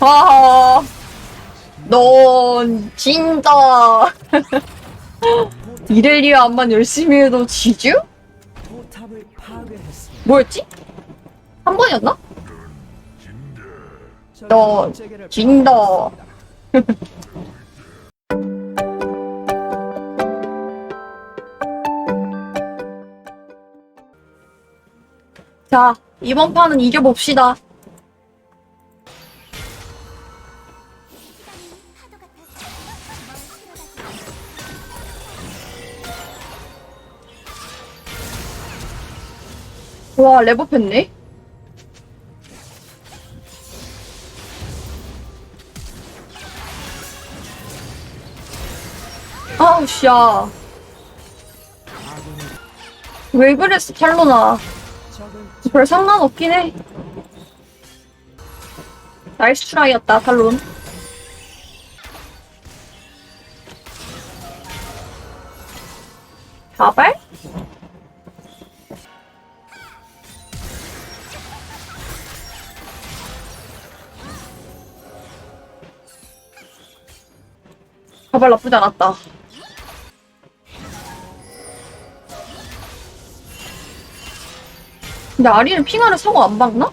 아, 넌 진짜 이렐리아만 열심히 해도 파괴했습니다. 뭐였지? 한 번이었나? 너 진다. 자, 이번 판은 이겨봅시다. 와, 레버했네 아우, 씨야. 왜 그랬어, 탈로나. 별 상관없긴 해. 나이스 트라이였다, 탈론. 자발? 자발 나쁘지 않았다. 근데 아리는 핑하를 사고 안 박나?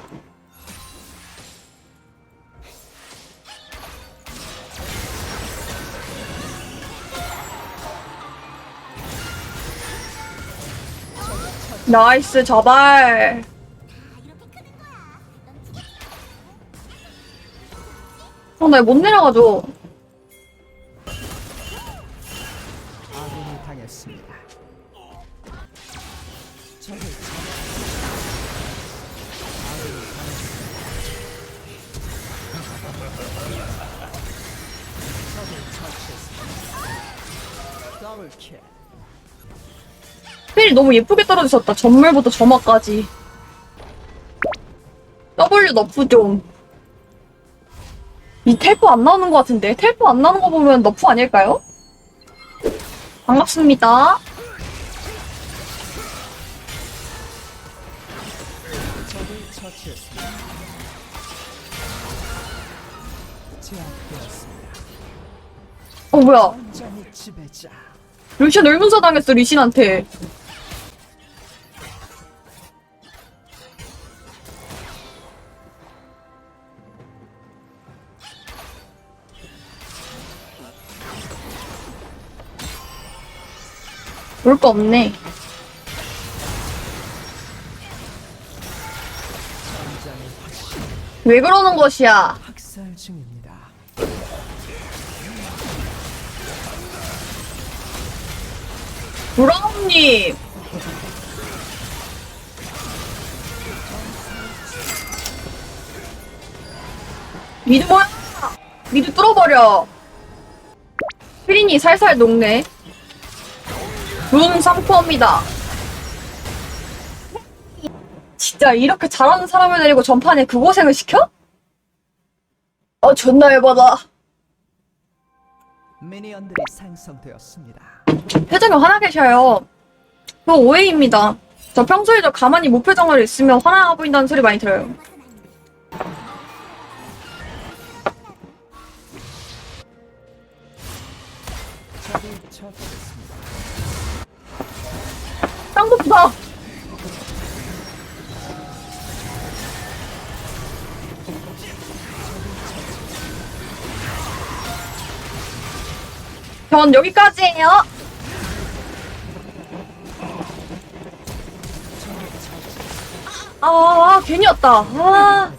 나이스 저발 어나 못 내려가죠 당했습니다. 적을. 힐이 너무 예쁘게 떨어지셨다 전멸부터 점화까지 W 너프 좀. 이 텔포 안 나오는 것 같은데? 텔포 안 나오는 거 보면 너프 아닐까요? 반갑습니다. 어, 뭐야. 루시안 öl문사 당했어, 리신한테. 거 없네. 왜 그러는 것이야? 브라운님! 미드 뭐야? 미드 뚫어버려. 휘린이 살살 녹네. 룬 상포입니다. 진짜 이렇게 잘하는 사람을 데리고 전판에 그 고생을 시켜? 어, 존나 해봐다. 미니언들이 생성되었습니다. 표정이 화나 계셔요. 그거 오해입니다. 저 평소에도 가만히 무표정으로 있으면 화나 보인다는 소리 많이 들어요. 적을 처치했습니다. 쌍꺼풀다! 전 여기까지예요. 아, 아, 괜히 왔다. 아,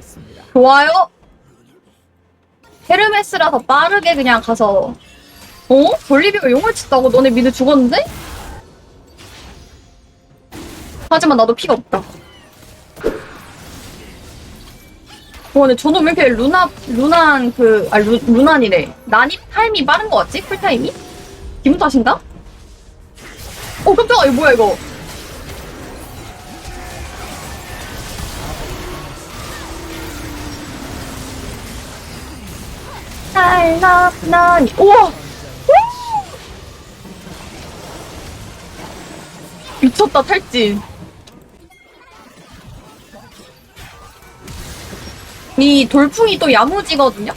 처치했습니다. 좋아요. 헤르메스라 더 빠르게 그냥 가서. 어? 볼리비가 용을 쳤다고? 너네 미드 죽었는데? 하지만 나도 피가 없다. 어, 근데 저놈 왜 이렇게 루나, 루난 그, 아, 루, 루난이래. 난이 타임이 빠른 거 같지? 쿨타임이? 기분 탓인가? 어, 깜짝아, 이거 뭐야, 이거. 알라나니 우와! 우! 미쳤다 탈진. 이 돌풍이 또 야무지거든요?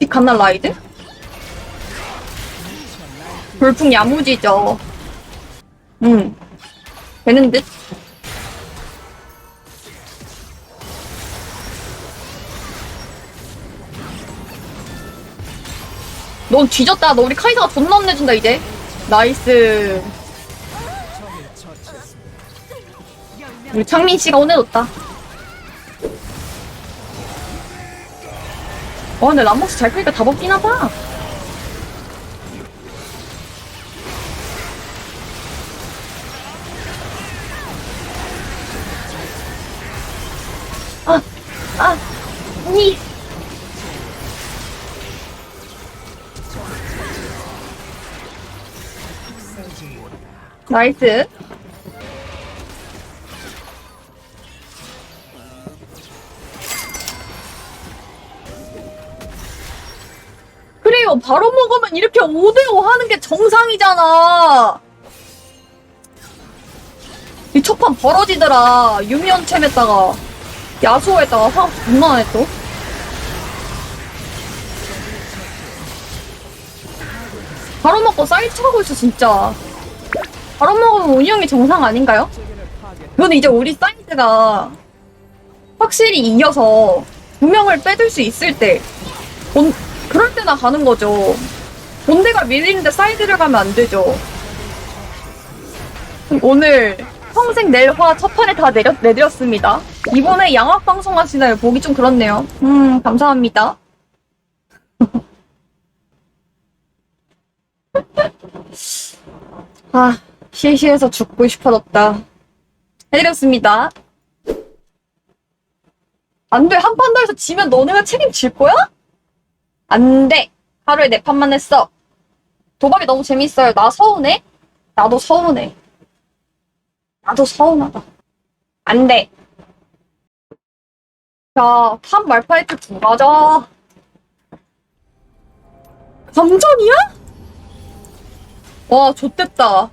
이 갓날 라이드? 돌풍 야무지죠. 응. 되는 듯 넌 뒤졌다. 너 우리 카이사가 존나 혼내준다, 이제. 나이스. 우리 창민 씨가 혼내줬다. 와, 근데 람모스 잘 크니까 다 먹긴 하다. 나이스. 그래요. 바로 먹으면 이렇게 5대5 하는 게 정상이잖아. 이 첫판 벌어지더라. 유미언챔에다가 야수호에다가 화 존나 냈또 바로 먹고 사이트 하고 있어 진짜. 바로 먹으면 운영이 정상 아닌가요? 이거는 이제 우리 사이트가 확실히 이어서 두 명을 빼둘 수 있을 때, 본, 그럴 때나 가는 거죠. 본대가 밀리는데 사이드를 가면 안 되죠. 오늘 평생 낼 화 첫 판에 다 내려, 내드렸습니다. 이번에 양악 방송 하시나요? 보기 좀 그렇네요. 음, 감사합니다. 아, 시시해서 죽고 싶어졌다. 해드렸습니다. 안 돼. 한 판 더 해서 지면 너네가 책임질 거야? 안 돼. 하루에 네 판만 했어. 도박이 너무 재밌어요. 나 서운해? 나도 서운해. 나도 서운하다. 안 돼. 자, 탑 말파이트 두 가자. 감전이야? 와, 좋됐다.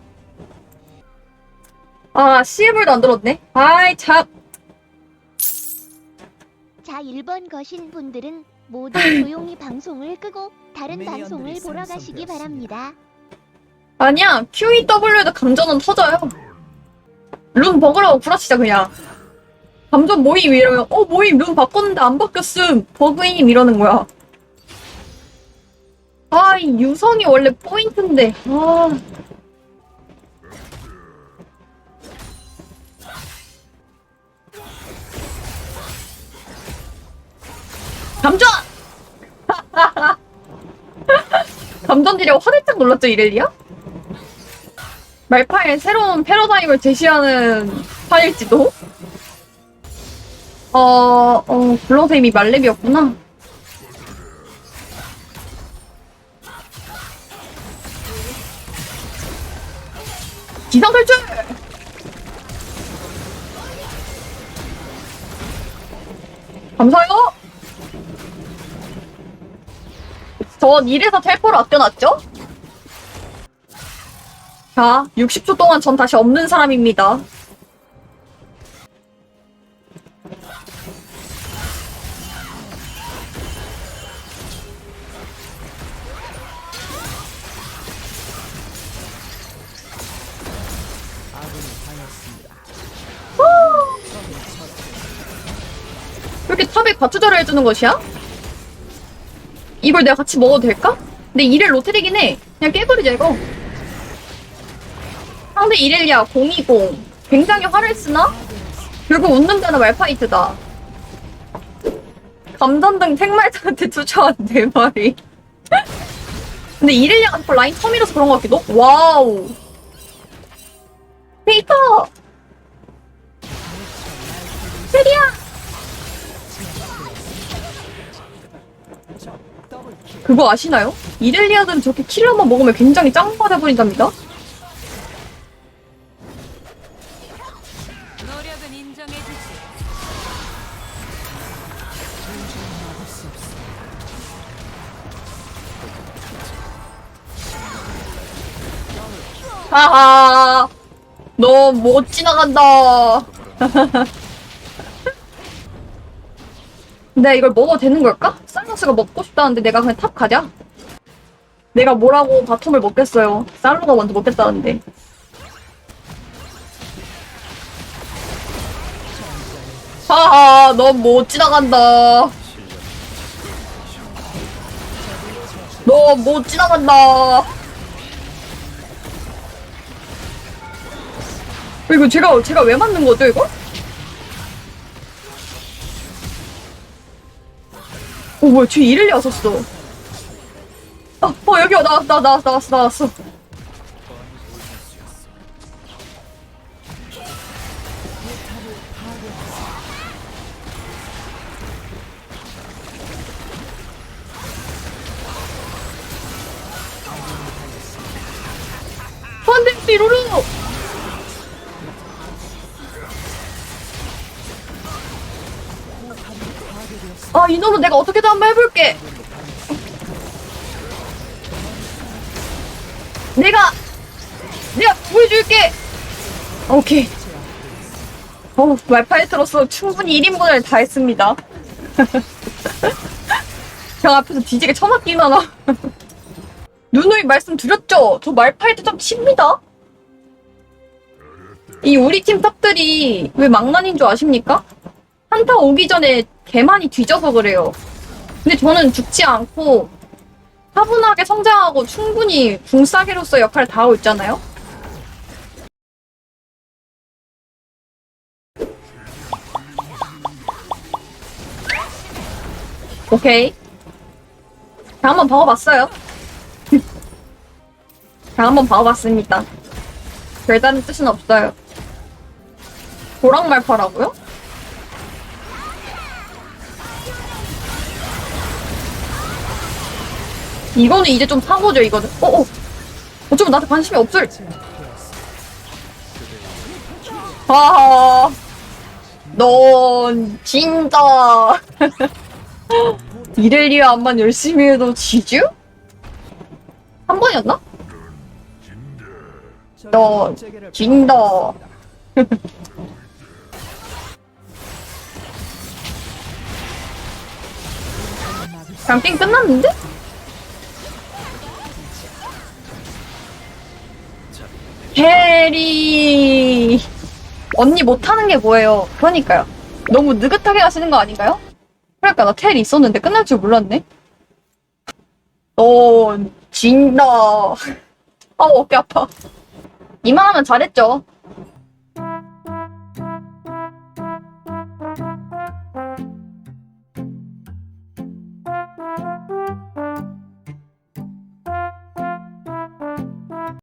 아, CF을도 안 들었네. 아이, 참. 자, 1번 거신 분들은 모두 조용히 방송을 끄고 다른 방송을 보러 가시기. 바랍니다. 아니야, QEW에도 감전은 터져요. 룬 버그라고 구라치자, 그냥. 감전 모임 이러면, 어, 모임 룬 바꿨는데 안 바뀌었음. 버그임 이러는 거야. 아, 이 유성이 원래 포인트인데. 아. 감전! 감전들이 화들짝 놀랐죠, 이렐리아? 말파의 새로운 패러다임을 제시하는 판일지도? 어, 어, 블러드임이 말렙이었구나. 기상 탈출! 감사해요! 전 이래서 텔포를 아껴놨죠? 자, 60초 동안 전 다시 없는 사람입니다. 왜 이렇게 탑에 과투절을 해주는 것이야? 이걸 내가 같이 먹어도 될까? 근데 이렐 로테리긴 해. 그냥 깨버리자, 이거. 상대 이렐리아 020. 굉장히 화를 쓰나? 결국 웃는 자는 말파이트다. 감전등 택말자한테 투자한 네 마리. 근데 이렐리아가 자꾸 라인 터미라서 그런 것 같기도? 와우. 페이터! 세리야! 그거 아시나요? 이렐리아는 저렇게 키를 한번 먹으면 굉장히 짱받아 버린답니다. 하하 너못 지나간다 근데 이걸 먹어도 되는 걸까? 쌀 살루스가 먹고 싶다는데 내가 그냥 탑 가자. 내가 뭐라고 바텀을 먹겠어요. 살루가 먼저 먹겠다는데. 하하, 넌 못 지나간다. 너못 지나간다. 이거 제가 제가 왜 만든 거죠 이거? 어 뭐야 쟤 이를 왔었어. 어, 어 여기 나왔 나 나왔 나왔어 나왔어. 아 이놈은 내가 어떻게든 한번 해볼게. 내가 내가 보여줄게. 오케이. 어 말파이트로서 충분히 1인분을 다 했습니다. 형 앞에서 뒤지게 쳐맞기만 하나. 누누이 말씀드렸죠? 저 말파이트 좀 칩니다. 이 우리 팀 탑들이 왜 망난인 줄 아십니까? 한타 오기 전에 개 많이 뒤져서 그래요. 근데 저는 죽지 않고 차분하게 성장하고 충분히 궁싸개로서 역할을 다하고 있잖아요? 오케이. 자, 한번 봐봤어요. 자, 한번 봐봤습니다. 별다른 뜻은 없어요. 도랑말파라고요? 이거는 이제 좀 사고죠, 이거는. 어, 어. 어쩌면 나한테 관심이 없을. 아, 넌 진짜. 이렐리아 암만 열심히 해도 지주? 한 번이었나? 너 진다. 게임 끝났는데? 해리 언니 못하는 게 뭐예요? 그러니까요. 너무 느긋하게 하시는 거 아닌가요? 그러니까 나 텔이 있었는데 끝날 줄 몰랐네. 넌 진다. 아 어깨 아파. 이만하면 잘했죠.